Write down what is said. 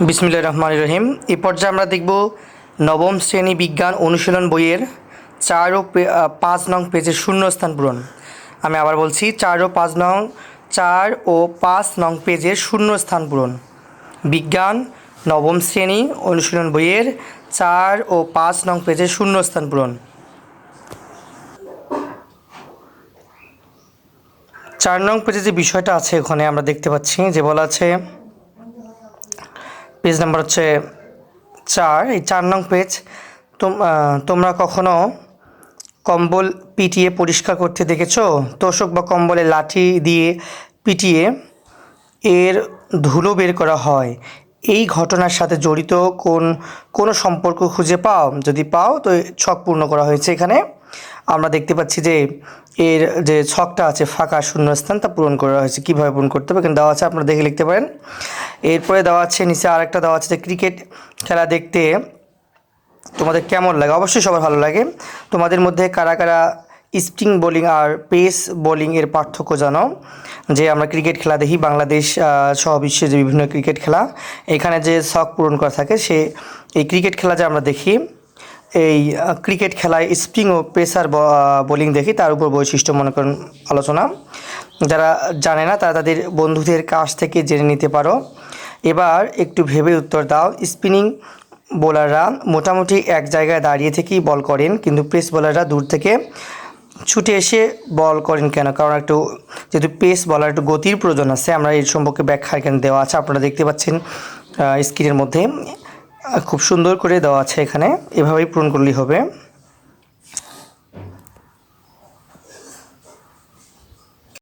বিসমিল্লা রহমান রহিম। এই পর্যায়ে আমরা দেখব নবম শ্রেণি বিজ্ঞান অনুশীলন বইয়ের চার ও পাঁচ নং পেজের শূন্যস্থান পূরণ। আমি আবার বলছি, চার ও পাঁচ নং, চার ও পাঁচ নং পেজের শূন্যস্থান পূরণ। বিজ্ঞান নবম শ্রেণি অনুশীলন বইয়ের চার ও পাঁচ নং পেজের শূন্যস্থান পূরণ। চার নং পেজে যে বিষয়টা আছে ওখানে আমরা দেখতে পাচ্ছি যে বলা আছে পেজ নাম্বার হচ্ছে চার, এই চার নং পেজ। তোম- তোমরা কখনো কম্বল পিটিয়ে পরিষ্কার করতে দেখেছ? তোষক বা কম্বলে লাঠি দিয়ে পিটিয়ে এর ধুলো বের করা হয়। এই ঘটনার সাথে জড়িত কোন, কোনো সম্পর্ক খুঁজে পাও? যদি পাও, তো ছক পূর্ণ করা হয়েছে এখানে। আমরা দেখতে পাচ্ছি যে এর যে ছকটা আছে ফাঁকা শূন্যস্থান, তা পূরণ করা হয়েছে। কীভাবে পূরণ করতে হবে? এখানে দেওয়া আছে, আপনারা দেখে লিখতে পারেন। এরপরে দেওয়া আছে, নিচে আরেকটা দেওয়া আছে যে ক্রিকেট খেলা দেখতে তোমাদের কেমন লাগে? অবশ্যই সবার ভালো লাগে। তোমাদের মধ্যে কারা কারা স্পিং বোলিং আর পেস বোলিং এর পার্থক্য জানো? যে আমরা ক্রিকেট খেলা দেখি, বাংলাদেশ সহ বিশ্বের যে বিভিন্ন ক্রিকেট খেলা, এখানে যে শখ পূরণ করা থাকে, সে এই ক্রিকেট খেলা যে আমরা দেখি এই ক্রিকেট খেলায় স্পিং ও পেসার বোলিং দেখি, তার উপর বৈশিষ্ট্য মনে করেন আলোচনা। যারা জানে না, তারা তাদের বন্ধুদের কাছ থেকে জেনে নিতে পারো। এবার একটু ভেবে উত্তর দাও। স্পিনিং বোলাররা মোটামুটি এক জায়গায় দাঁড়িয়ে থেকেই বল করেন, কিন্তু পেস বোলাররা দূর থেকে ছুটে এসে বল করেন কেন? কারণ একটু যেহেতু পেস বলার একটু গতির প্রয়োজন আছে, আমরা এই সম্পর্কে ব্যাখ্যা এখানে দেওয়া আছে, আপনারা দেখতে পাচ্ছেন স্ক্রিনের মধ্যে। খুব সুন্দর করে দেওয়া আছে এখানে। এভাবেই পূরণ করলেই হবে।